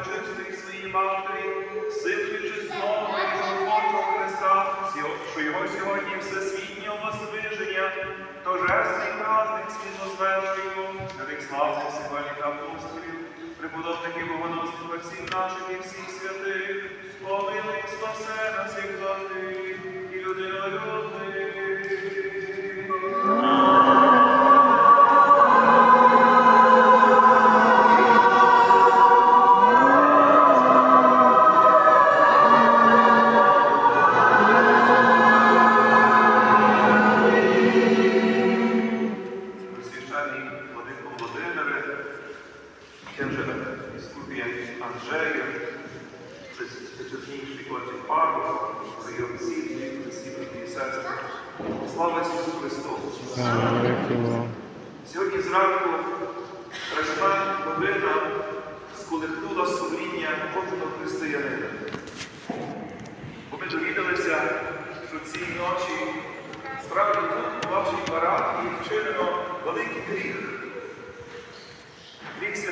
пречистої своїй матері, силуючи знову Творчого Христа, що його сьогодні всесвітнього воздвиження, торжественний праздник світлозвещуємо, святих славних сихвальних апостолів, преподобників богоносних отців наших і всіх святих, помилуй, спасе нас і влади, і людинолюбних.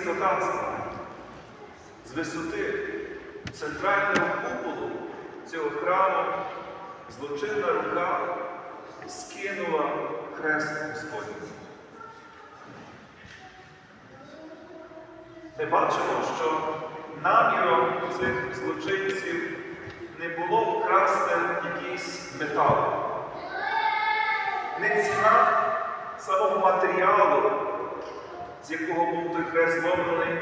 Святотатства. З висоти центрального куполу цього храму злочинна рука скинула хрест Господній. Ми бачимо, що наміром цих злочинців не було вкрасти якийсь метал. Не ціна самого матеріалу, з якого був той хрест зломлений,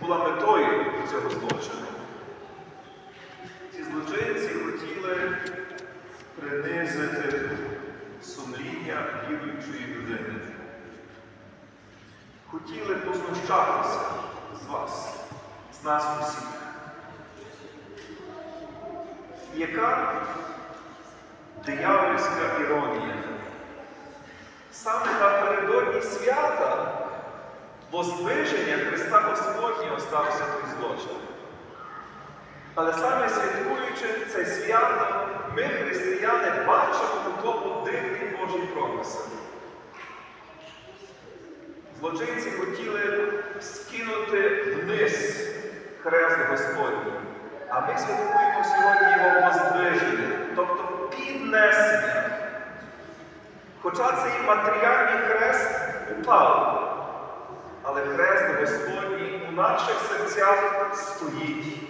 була метою цього злочину. Ці злочинці хотіли принизити сумління віруючої людини. Хотіли познущатися з вас, з нас усіх. Яка диявольська іронія? Саме напередодні свята воздвиження Христа Господнього стався той злочин. Але саме святкуючи це свято, ми, християни, бачимо у тому дивний Божий промисел. Злочинці хотіли скинути вниз хрест Господній, а ми святкуємо сьогодні його воздвиження, тобто піднесення. Хоча цей матеріальний хрест упав, але хрест Господній у наших серцях стоїть.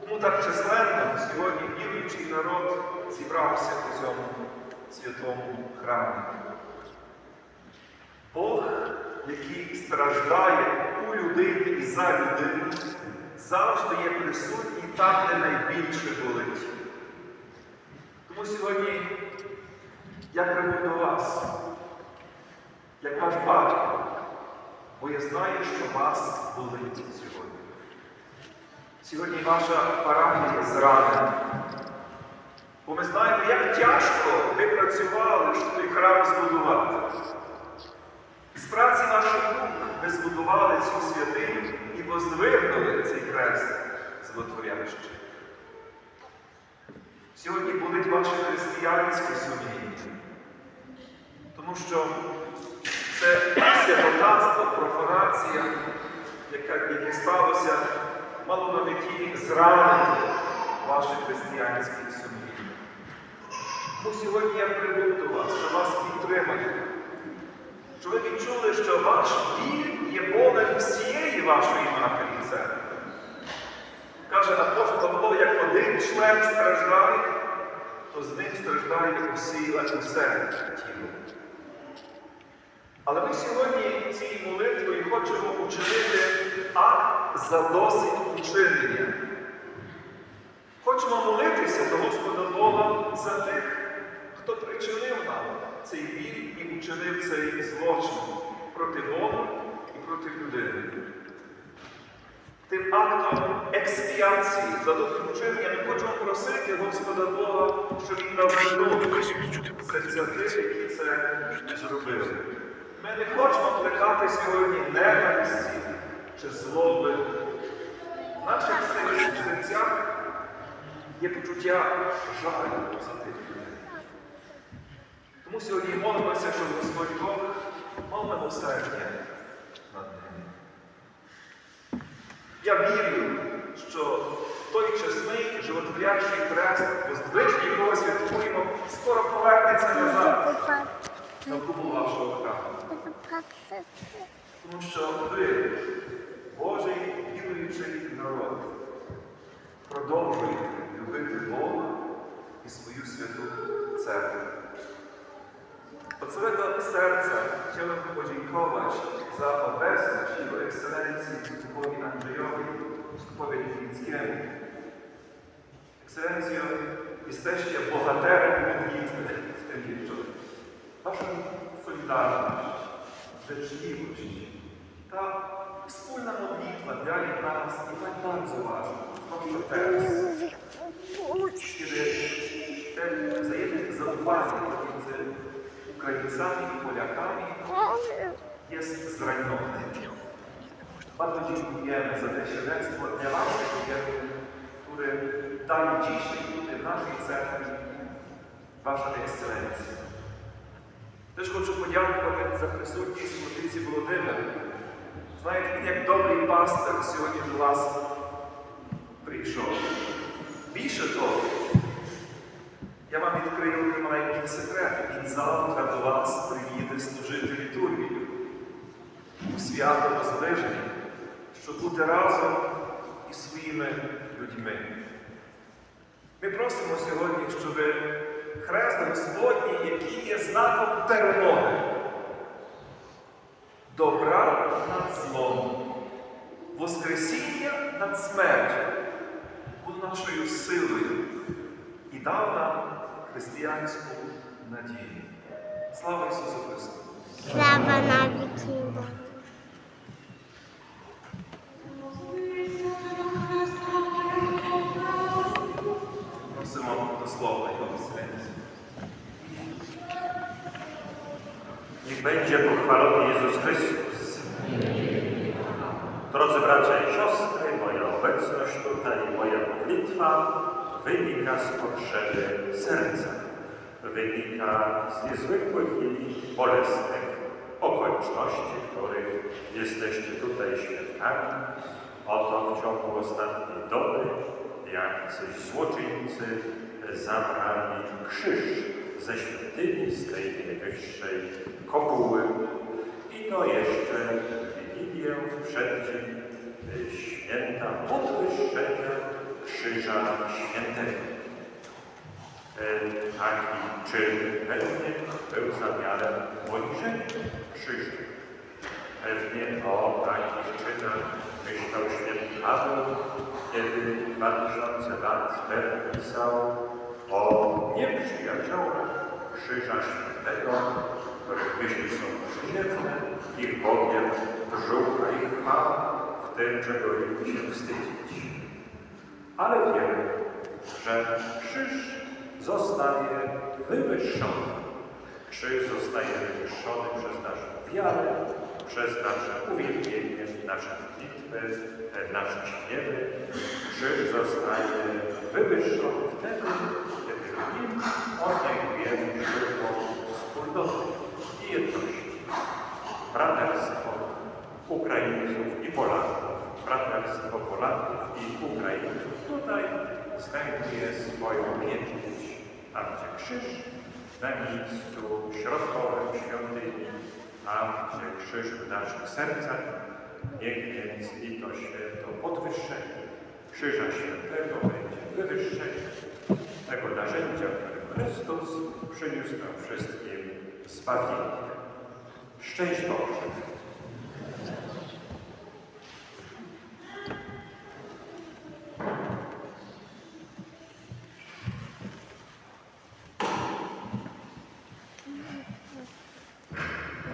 Тому так численно сьогодні віруючий народ зібрався у цьому святому храмі. Бог, який страждає у людині і за людину, завжди є присутній там, де найбільше болить. Тому сьогодні я прибув до вас, як ваш батько, бо я знаю, що вас болить сьогодні. Сьогодні ваша парафія зранена. Бо ми знаємо, як тяжко ви працювали, щоб той храм збудувати. З праці наших рук ми збудували цю святиню і воздвигнули цей хрест злотворящий. Сьогодні болить ваше християнське сумління, тому що це святотатство, профанація, яке сталося, мало на меті зранити ваше християнське сумління. Тому сьогодні я прибув до вас, щоб вас підтримати. Щоб ви відчули, що ваш біль є болем всієї вашої матері церкви. Каже апостол Павло, як один член страждає, то з ним страждає усі, усе тіло. Але ми сьогодні цією молитвою хочемо учинити акт за досить учинення. Хочемо молитися до Господа Бога за тих, хто причинив нам цей біль і учинив цей злочин проти Бога і проти людини. Тим актом експіації, за вчинення ми хочемо просити Господа Бога, щоб Він навернув серця тих, які це зробили. Ми не хочемо плекати сьогодні ненависті чи злоби. В наших серцях є почуття жалю за тих людей. Тому сьогодні молимося, щоб Господь Бог мав милосердя над ними. Я вірю, що той чесний животворящий хрест, воздвиження якого святкуємо, скоро повернеться назад на купу вашого храму. Тому що ви, Божий віруючий народ, продовжуєте любити Бога і свою святу церкву. Od całego serca chciałbym podziękować za obecność Jego Ekscelencji biskupowi Andrzejowi, biskupowi Lichnickiemu. Ekscelencjo, jesteście modlitwy w tym wieczorze. Wasza solidarność, życzliwość, ta wspólna modlitwa dla nas jest tak bardzo ważna. Zwłaszcza teraz, kiedy ten wzajemne zaufanie pomiędzy Ukraińcami i Polakami jest zranione. Bardzo dziękujemy za te świadectwo dla Waszych wiernych, które daje dzisiaj tutaj w naszej cerkwi Wasza Ekscelencja. Хочу подякувати за присутність Мотиці Володимир. Знаєте, він як добрий пастир сьогодні до вас прийшов. Більше того, я вам відкрию маленький секрет. Він завтра до вас приїде служити літургію у свято Возвиження, щоб бути разом із своїми людьми. Ми просимо сьогодні, щоб хрест Господній, який є знаком перемоги, добра над злом, Воскресіння над смертю, був нашою силою і дав нам християнську надію. Слава Ісусу Христу! Слава навіки. Niech będzie pochwalony Jezus Chrystus. Drodzy bracia i siostry, moja obecność tutaj, moja modlitwa wynika z potrzeby serca. Wynika z niezwykłych i bolesnych okoliczności, których jesteście tutaj świadkami. Oto w ciągu ostatniej doby jacyś złoczyńcy zabrali krzyż ze świątyni, z tej najwyższej kopuły i to jeszcze w Wigilię, przeddzień y, święta podwyższenia Krzyża Świętego. E, Taki czyn pewnie był zamiarem poniżenia krzyża. Pewnie o takich czynach myślał święty Paweł, kiedy 2000 lat temu pisał o nieprzyjaciołach Krzyża Świętego, których myśli są przyziemne, ich bowiem brzucha i chwała, w tym czego im się wstydzić. Ale wiemy, że krzyż zostaje wywyższony. Krzyż zostaje wywyższony przez naszą wiarę, przez nasze uwielbienie, nasze modlitwy, e, nasze śpiewy. Krzyż zostaje wywyższony wtedy, nim odnajdujemy żywą wspólnotę i jedność. Braterstwo Ukraińców i Polaków. Braterstwo Polaków i Ukraińców tutaj znajduje swoją pieczęć. Tam, gdzie krzyż, na miejscu środkowym świątyni, tam, gdzie krzyż w naszych sercach, niech więc i to święto podwyższenie Krzyża Świętego będzie wywyższenie tak tego narzędzia, które Chrystus przyniósł nam wszystkim zbawienie. Szczęść Boże!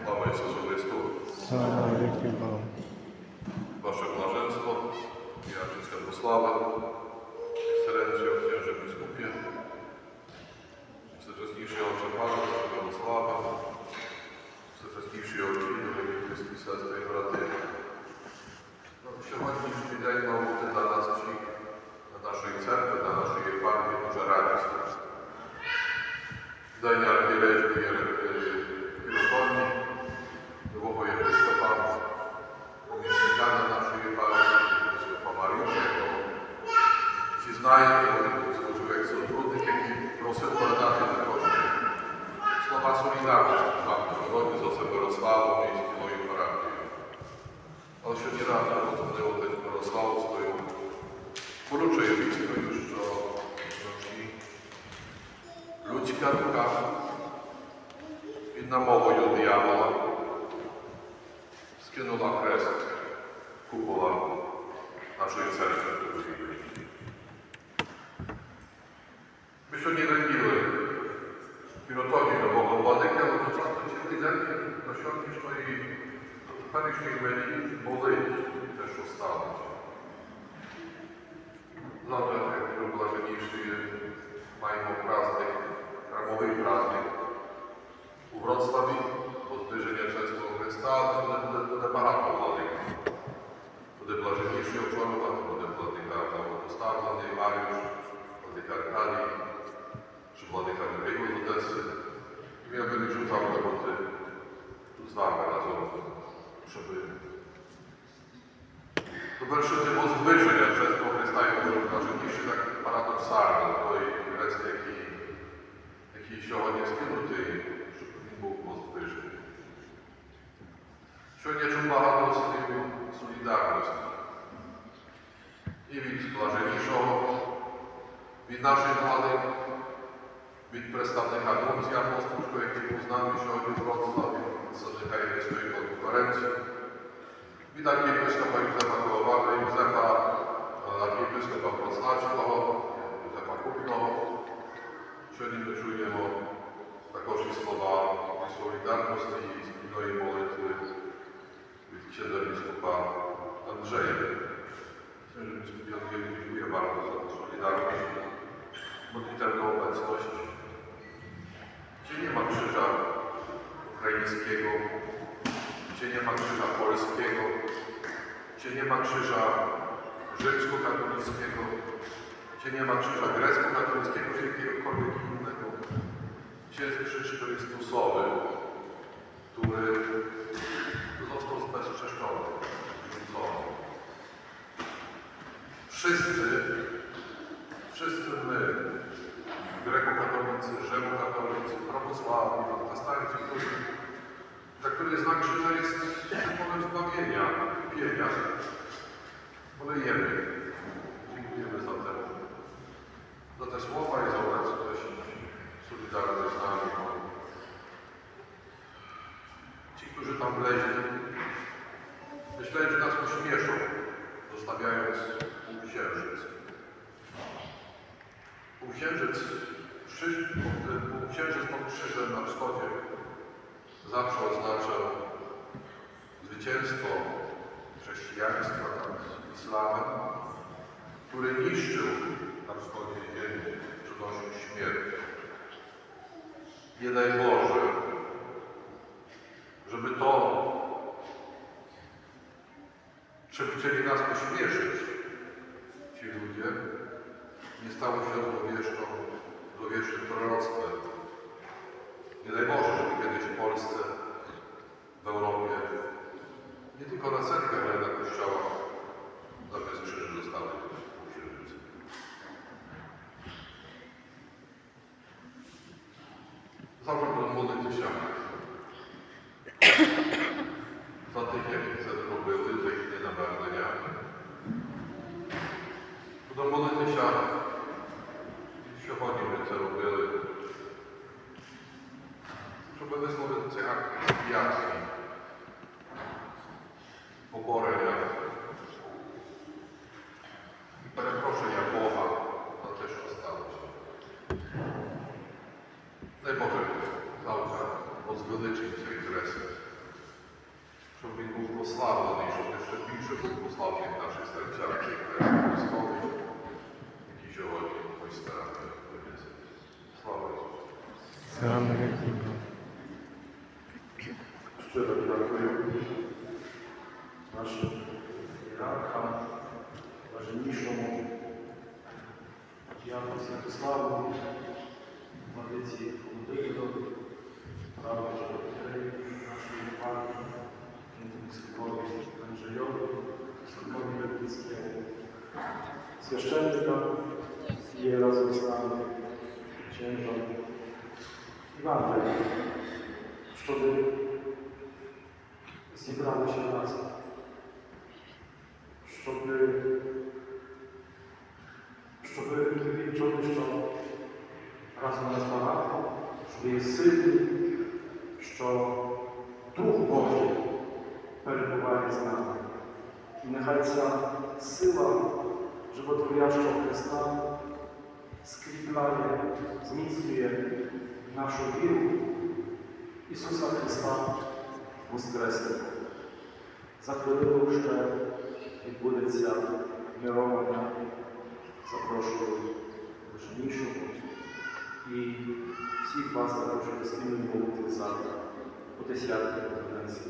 Amen. So, so, so, so. Скинула хрест купола нашої церкви. Ми сьогодні раділи підготові нового владики, але цілий день до сьогоднішньої, до теперішньої меті болить те, що сталося. Завтра, як блаженніші, маємо праздник, храмовий праздник у Вроцлаві, Воздвиження Чесного Христа, але буде, буде, буде багато владик. Буде блаженніший очолювати, буде владика новопоставлений Маріуш, владика Аркадій, чи владика Михайло з Одеси. І я вирішив завтра бути з вами разом, щоб довершити воздвиження Чесного Христа і буде блаженніший так парадоксально той хрест, який, який сьогодні скинутий, щоб він був воздвижений. Сьогодні я багато слів солідарності. І від блаженнішого, від нашої влади, від представника Нунція Апостольського, який був з нами сьогодні в Вроцлаві, від представника Єврейської конференції, від архієпископа Юзефа Коловара, Юзефа е, архієпископа Процлавського, Юзефа Купного. Сьогодні ми чуємо також і слова і солідарності і спільної молитви від księdza biskupa Andrzeja. Dziękuję bardzo za tę obecność. Gdzie nie ma krzyża ukraińskiego, gdzie nie ma krzyża polskiego, gdzie nie ma krzyża rzymskokatolickiego, gdzie nie ma krzyża grecko-katolickiego, czy jakiegokolwiek innego. Gdzie jest krzyż Chrystusowy, który został zbezczeszczony, rzucony. Wszyscy, wszyscy my, grekokatolicy, rzymokatolicy, prawosławni, protestanci, którzy, dla których znak krzyża jest symbolem zbawienia, kupienia, olejemy. Dziękujemy za te, za te słowa i za obecność, solidarność z nami. Ci, którzy tam wleźli, myśleli, że nas ośmieszą, zostawiając półksiężyc. Półksiężyc, półksiężyc pod krzyżem na wschodzie zawsze oznaczał zwycięstwo chrześcijaństwa nad islamem, który niszczył na wschodzie ziemi, przynosił śmierć. Nie daj Boże, żeby to, czym chcieli nas pośmieszyć, ci ludzie, nie stało się złowieszczą, złowieszczym proroctwem. Nie daj Boże, żeby kiedyś w Polsce, w Europie, nie tylko na cerkach, ale na kościołach, zamiast krzyży zostały półksiężyce. Zawsze będą modlić się za tych, jakie chcę, były, їхнє навернення. Буду молитися, сьогодні ми це робили, щоб висловити цей акт поборення і перепрошення Бога за те, що сталося. Дай Боже, завтра возвеличить цей хрест щоб він був прославлений, щоб ще більше був прославлений в наших серцях цей хрест Христовий, який сьогодні ось старати винесеться. Слава Ісусу! священникам, є разом з нами, księżom i Wam, щоб зібралися разом. щоб, щоб ви відчули, що разом нас багато, що ви є сильні, що Дух Божий перебуває з нами. І нехай ця сила животворящого Христа скріпляє, зміцнює нашу віру Ісуса Христа Воскреслого. За хвилину ще відбудеться мировання. Запрошую важнішого. І всіх вас запрошую спільної молитви завтра о 10 годинці.